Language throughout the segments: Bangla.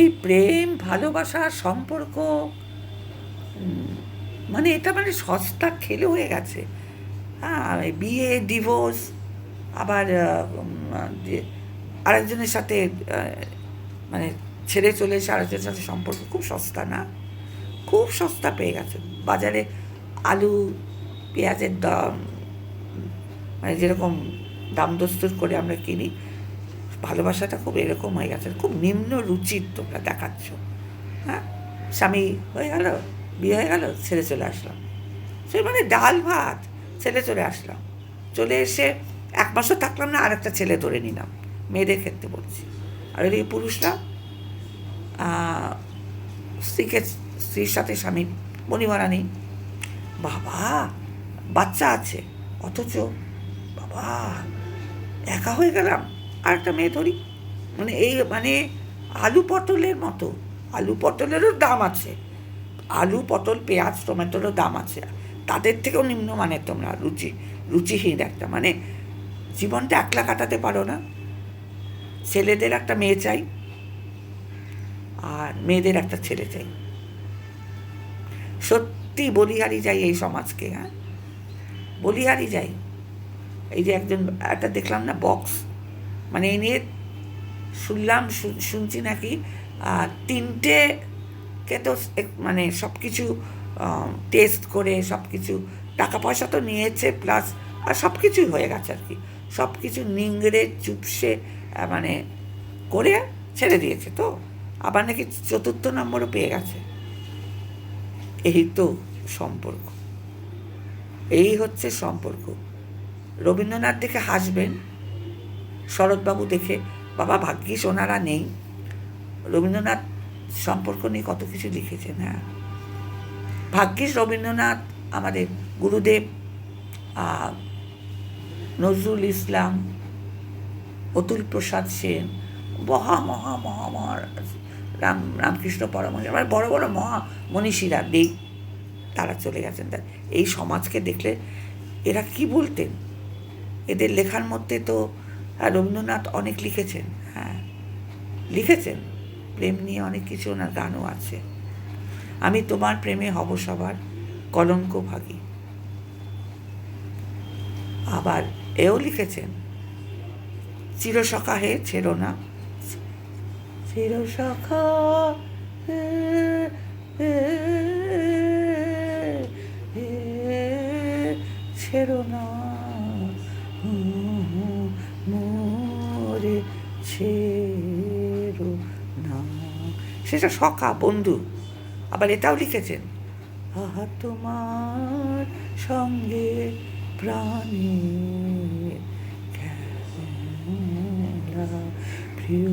এই প্রেম, ভালোবাসা, সম্পর্ক মানে এটা মানে সস্তা খেলে হয়ে গেছে। হ্যাঁ বিয়ে ডিভোর্স আবার আরেকজনের সাথে মানে ছেড়ে চলে এসে আরেকজনের সাথে সম্পর্ক খুব সস্তা না? খুব সস্তা পেয়ে গেছে। বাজারে আলু, পেঁয়াজের দাম মানে যেরকম দাম দস্তুর করে আমরা কিনি ভালোবাসাটা খুব এরকম হয়ে গেছে, খুব নিম্ন রুচির তোমরা দেখাচ্ছ। হ্যাঁ? স্বামী হয়ে গেল, বিয়ে হয়ে গেল, ছেড়ে চলে আসলাম। সে মানে ডাল ভাত ছেলে চলে আসলাম। চলে এসে এক মাসও থাকলাম না আর একটা ছেলে ধরে নিলাম। মেয়েদের ক্ষেত্রে বলছি। আর এদিকে পুরুষরা স্ত্রীকে, স্ত্রীর সাথে স্বামী মণিমারা নেই। বাবা, বাচ্চা আছে, অথচ বাবা, একা হয়ে গেলাম। আর একটা মেয়ে ধরি। মানে এই মানে আলু পটলের মতো। আলু পটলেরও দাম আছে। আলু, পটল, পেঁয়াজ, টমেটোরও দাম আছে। তাদের থেকেও নিম্নমানের তোমরা। রুচি, রুচিহীন একটা। মানে জীবনটা একলা কাটাতে পারো না। ছেলেদের একটা মেয়ে চাই। আর মেয়েদের একটা ছেলে চাই। সত্যি বলিহারি যাই এই সমাজকে হ্যাঁ? বলিহারি যাই। এই যে একজন, একটা দেখলাম না, বক্স। মানে এই নিয়ে শুনলাম শুনছি নাকি তিনটে কে তো মানে সব কিছু টেস্ট করে সব কিছু টাকা পয়সা তো নিয়েছে প্লাস আর সব কিছুই হয়ে গেছে আর কি। সব কিছু নিংড়ে, চুপসে মানে করে ছেড়ে দিয়েছে তো, আবার নাকি চতুর্থ নম্বরও পেয়ে গেছে। এই তো সম্পর্ক। এই হচ্ছে সম্পর্ক। রবীন্দ্রনাথ দেখে হাসবেন শরৎবাবু দেখে, বাবা, ভাগ্যিস ওনারা নেই। রবীন্দ্রনাথ সম্পর্ক নিয়ে কত কিছু লিখেছেন হ্যাঁ? ভাগ্যিস রবীন্দ্রনাথ, আমাদের গুরুদেব নজরুল ইসলাম, অতুল প্রসাদ সেন, মহা মহা মহা রাম, রামকৃষ্ণ পরমহংস আবার বড় বড় মহা মনীষীরা নেই। তারা চলে গেছেন। তা, এই সমাজকে দেখলে এরা কি বলতেন? এদের লেখার মধ্যে তো আহ, রবীন্দ্রনাথ অনেক লিখেছেন হ্যাঁ। লিখেছেন। প্রেম নিয়ে অনেক কিছু ওনার গানও আছে। আমি তোমার প্রেমে হব সবার কলঙ্ক ভাগী। আবার এও লিখেছেন চিরসখা হে ছেড়ো না। চিরসখা ছেড়ো না। সেটা সখা, বন্ধু। আবার এটাও লিখেছেন, আহা, তোমার সঙ্গে প্রাণী প্রিয়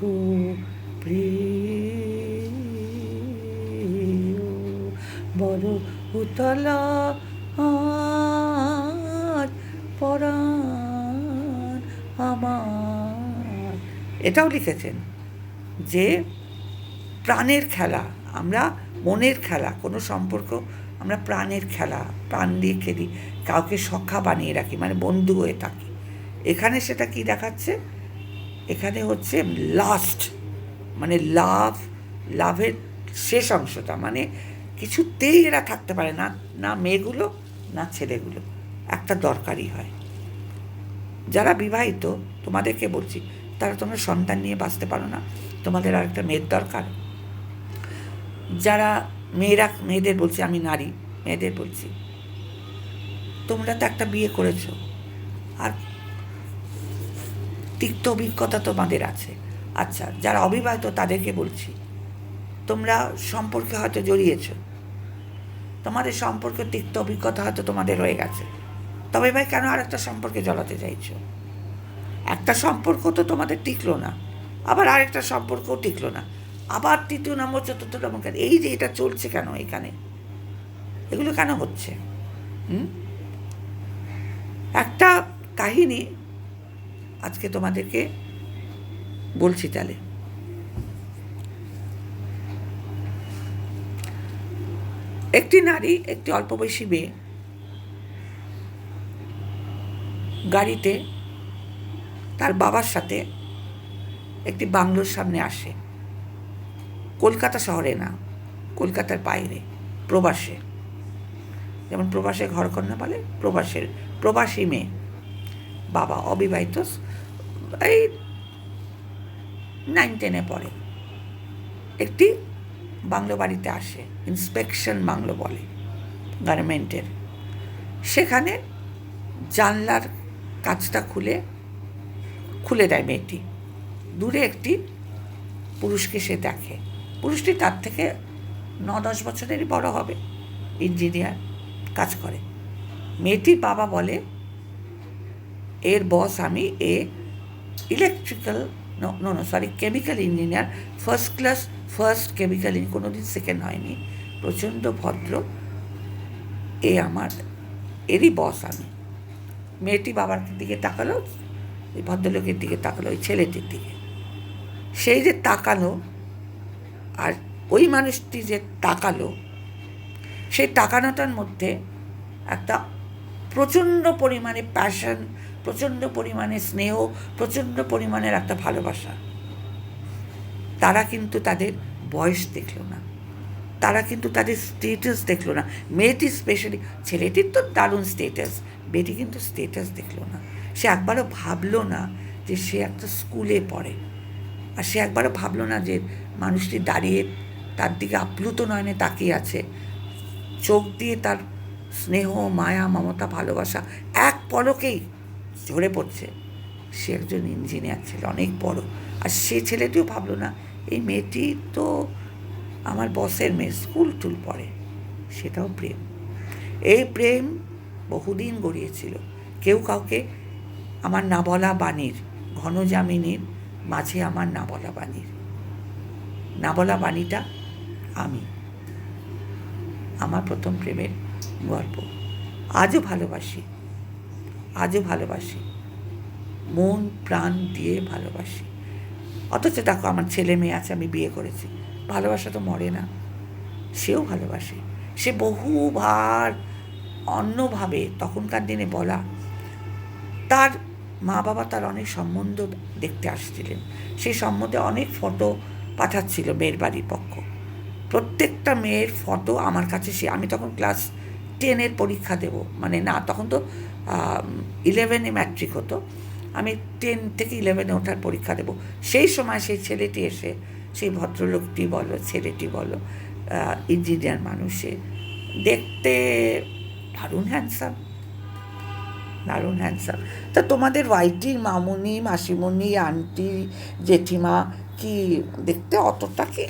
গো প্রিয়, বড় উতলা এটাও লিখেছেন যে প্রাণের খেলা, আমরা মনের খেলা, কোনো সম্পর্ক, আমরা প্রাণের খেলা, প্রাণ দিয়ে খেলি, কাউকে সখা বানিয়ে রাখি মানে বন্ধু হয়ে থাকি। এখানে সেটা কি দেখাচ্ছে? এখানে হচ্ছে লাস্ট মানে লাভ লাভের শেষ অংশটা মানে কিছুতেই এরা থাকতে পারে না না মেয়েগুলো, না ছেলেগুলো। একটা দরকারই হয়। যারা বিবাহিত, তোমাদেরকে বলছি তারা তোমরা সন্তান নিয়ে বাঁচতে পারো না। তোমাদের আর একটা মেয়ের দরকার। যারা মেয়েরা, মেয়েদের বলছি, আমি নারী, মেয়েদের বলছি, তোমরা তো একটা বিয়ে করেছ। আর তিক্ত অভিজ্ঞতা তোমাদের আছে। আচ্ছা যারা অবিবাহিত, তাদেরকে বলছি, তোমরা সম্পর্কে হয়তো জড়িয়েছ। তোমাদের সম্পর্কে তিক্ত অভিজ্ঞতা হয়তো তোমাদের হয়ে গেছে। তবে ভাই, কেন আর একটা সম্পর্কে জড়াতে চাইছো? একটা সম্পর্ক তো তোমাদের টিকলো না, আবার আরেকটা সম্পর্ক টিকলো না, আবার তৃতীয় নম্বর, চতুর্থ নম্বর কেন? এই যে এটা চলছে কেন এখানে? এগুলো কেন হচ্ছে? একটা কাহিনী আজকে তোমাদেরকে বলছি তাহলে। একটি নারী, একটি অল্প বয়সী মেয়ে গাড়িতে তার বাবার সাথে একটি বাংলোর সামনে আসে। কলকাতা শহরে না, কলকাতার বাইরে, প্রবাসে। যেমন প্রবাসে ঘরকন্যা বলে, প্রবাসের প্রবাসী মেয়ে। বাবা অবিবাহিত, এই নাইন টেনে পড়ে। একটি বাংলো বাড়িতে আসে ইন্সপেকশন বাংলো বলে গার্মেন্টের সেখানে জানলার কাজটা খুলে খুলে দেয় মেয়েটি। দূরে একটি পুরুষকে সে দেখে। পুরুষটি তার থেকে ন দশ বছরেরই বড় হবে, ইঞ্জিনিয়ার কাজ করে। মেয়েটির বাবা বলে, এর বস আমি a electrical, no no sorry, chemical engineer. First class, first chemical কোনো দিন সেকেন্ড হয়নি। প্রচণ্ড ভদ্র। এ আমার, এরই বস আমি। মেয়েটি বাবার দিকে তাকালো। এই ভদ্রলোকের দিকে তাকালো, ওই ছেলেটির দিকে। সেই যে তাকালো আর ওই মানুষটি যে তাকালো, সেই তাকানোটার মধ্যে একটা প্রচণ্ড পরিমাণে প্যাশন প্রচণ্ড পরিমাণে স্নেহ, প্রচণ্ড পরিমাণের একটা ভালোবাসা। তারা কিন্তু তাদের বয়স দেখল না। তারা কিন্তু তাদের স্টেটাস দেখল না। মেয়েটি স্পেশালি ছেলেটির তো দারুণ স্টেটাস মেয়েটি কিন্তু স্টেটাস দেখল না। সে একবারও ভাবলো না যে সে একটা স্কুলে পড়ে। আর সে একবারও ভাবলো না যে মানুষটি দাঁড়িয়ে তার দিকে আপ্লুত নয়নে তাকিয়ে আছে। চোখ দিয়ে তার স্নেহ, মায়া, মমতা, ভালোবাসা এক পলকেই ঝরে পড়ছে। সে একজন ইঞ্জিনিয়ার ছিল, অনেক বড়। আর সে ছেলেটিও ভাবলো না, এই মেয়েটি তো আমার বসের মেয়ে, স্কুল টুল পড়ে। সেটাও প্রেম। এই প্রেম বহুদিন গড়িয়েছিল। কেউ কাউকে আমার না বলা বাণীর, ঘনজামিনীর মাঝে আমার না বলা বাণীর। না বলা বাণীটা আমি। আমার প্রথম প্রেমের গল্প। আজও ভালোবাসি। আজও ভালোবাসি। মন, প্রাণ দিয়ে ভালোবাসি। অথচ দেখো, আমার ছেলে মেয়ে আছে, আমি বিয়ে করেছি। ভালোবাসা তো মরে না। সেও ভালোবাসে। সে বহুবার অন্যভাবে, তখনকার দিনে বলা, তার মা বাবা তার অনেক সম্বন্ধ দেখতে আসছিলেন। সেই সম্বন্ধে অনেক ফটো পাঠাচ্ছিল মেয়ের বাড়ির পক্ষ। প্রত্যেকটা মেয়ের ফটো আমার কাছে সে, আমি তখন ক্লাস টেনের পরীক্ষা দেব। মানে না, তখন তো ইলেভেনে ম্যাট্রিক হতো। আমি টেন থেকে ইলেভেনে ওঠার পরীক্ষা দেব। সেই সময় সেই ছেলেটি এসে, সেই ভদ্রলোকটি বলো, ছেলেটি বলো ইঞ্জিনিয়ার মানুষে, দেখতে দারুণ হ্যান্ডসাম দারুণ হ্যান্ডসাম তা তোমাদের ওয়াইটির মামুনি, মাসিমণি আন্টি জেঠিমা কি দেখতে অতটা কি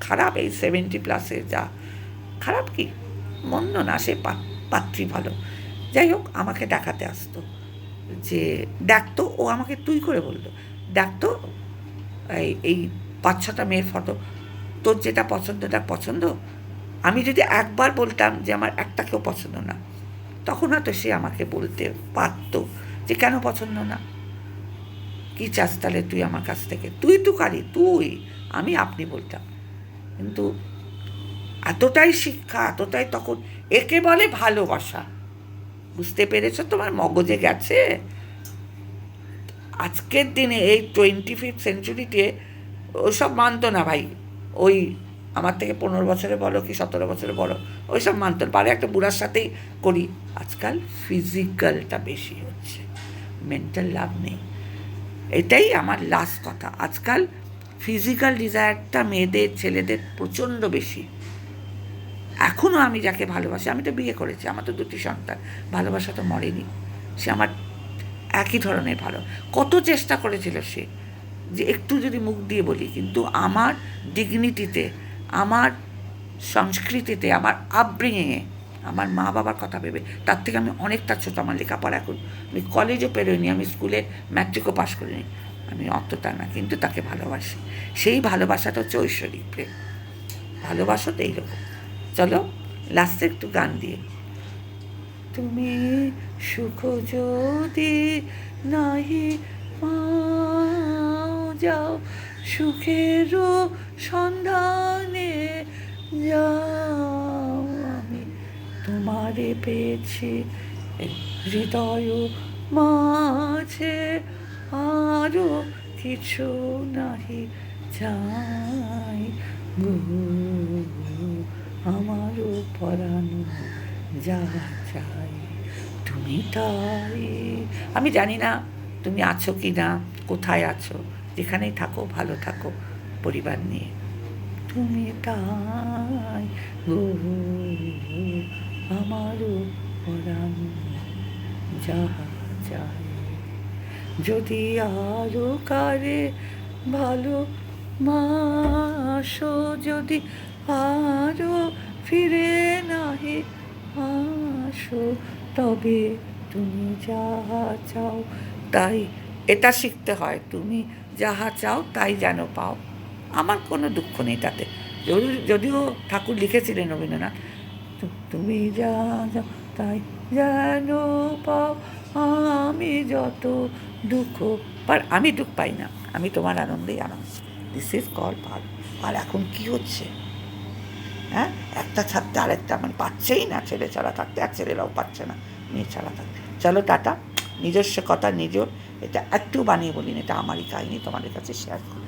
খারাপ এই সেভেন্টি প্লাসে যা? খারাপ কি? মন্দ না, সে পাত্রী ভালো। যাই হোক, আমাকে দেখাতে আসতো। যে দেখতো ও আমাকে তুই করে বলল। দেখতো এই এই পাঁচ ছটা মেয়ের ফটো তোর যেটা পছন্দ দেখ পছন্দ? আমি যদি একবার বলতাম যে আমার একটা কেউ পছন্দ না। তখন হয়তো সে আমাকে বলতে পারত যে, কেন পছন্দ না? কি চাস তাহলে তুই আমার কাছ থেকে? তুই তো কারি, তুই, আমি আপনি বলতাম। কিন্তু এতটাই শিক্ষা, এতটাই তখন একে বলে ভালোবাসা, বুঝতে পেরেছ তোমার মগজে গেছে? আজকের দিনে এই টোয়েন্টি ফিফথ সেঞ্চুরিতে ওসব মানতো না ভাই, ওই আমার থেকে পনেরো বছরে বলো কি সতেরো বছরে বড় ওই সব মানতো পারে একটা বুড়ার সাথেই করি। আজকাল ফিজিক্যালটা বেশি হচ্ছে। মেন্টাল লাভ নেই। এটাই আমার লাস্ট কথা। আজকাল ফিজিক্যাল ডিজায়ারটা মেয়েদের, ছেলেদের প্রচণ্ড বেশি। এখনও আমি যাকে ভালোবাসি, আমি তো বিয়ে করেছি, আমার তো দুটি সন্তান। ভালোবাসা তো মরেনি। সে আমার একই ধরনের ভালো। কত চেষ্টা করেছিল সে, যে একটু যদি মুখ দিয়ে বলি, কিন্তু আমার ডিগনিটিতে আমার সংস্কৃতিতে, আমার আপব্রিঙিংয়ে আমার মা বাবার কথা ভেবে, তার থেকে আমি অনেকটা ছোটো আমার লেখাপড়া এখন। আমি কলেজও পেরোইনি, আমি স্কুলে ম্যাট্রিকও পাশ করিনি। আমি অতটা না, কিন্তু তাকে ভালোবাসি। সেই ভালোবাসাটা হচ্ছে ঐশ্বরিক প্রেম। ভালোবাসো তো এইরকম। চলো লাস্টে একটু গান দিয়ে। তুমি সুখ যদি নাহি যাও। সুখেরও সন্ধানে যাও আমি। তোমারে পেয়েছি হৃদয় মাঝে আরও কিছু নাহি চাই গো। আমারও পরানো যা চাই, তুমি তাই। আমি জানি না তুমি আছো কি না কোথায় আছো? যেখানেই থাকো, ভালো থাকো পরিবার নিয়ে। তুমি তাই আমারও যা চাই। যদি আরও কারে ভালো মাসো, যদি আরও ফিরে নাহি আসো, তবে তুমি যাহা চাও তাই। এটা শিখতে হয়, তুমি যাহা চাও তাই যেন পাও। আমার কোনো দুঃখ নেই তাতে। যদিও ঠাকুর লিখেছিলেন রবীন্দ্রনাথ তুমি যা যাও তাই যেন পাও, আমি যত দুঃখ পার আমি দুঃখ পাই না, আমি তোমার আনন্দেই আনন্দ। দিস ইজ কল পাল। আর এখন কি হচ্ছে? হ্যাঁ? একটা ছাড়তে আরেকটা মানে পাচ্ছেই না, ছেলে ছাড়া থাকতে আর ছেলেরাও পাচ্ছে না, মেয়ে ছাড়া থাকতে। চলো টাটা। নিজস্ব কথা নিজ এটা একটু বানিয়ে বলিনি এটা আমারই কাহিনি তোমাদের কাছে শেয়ার করি।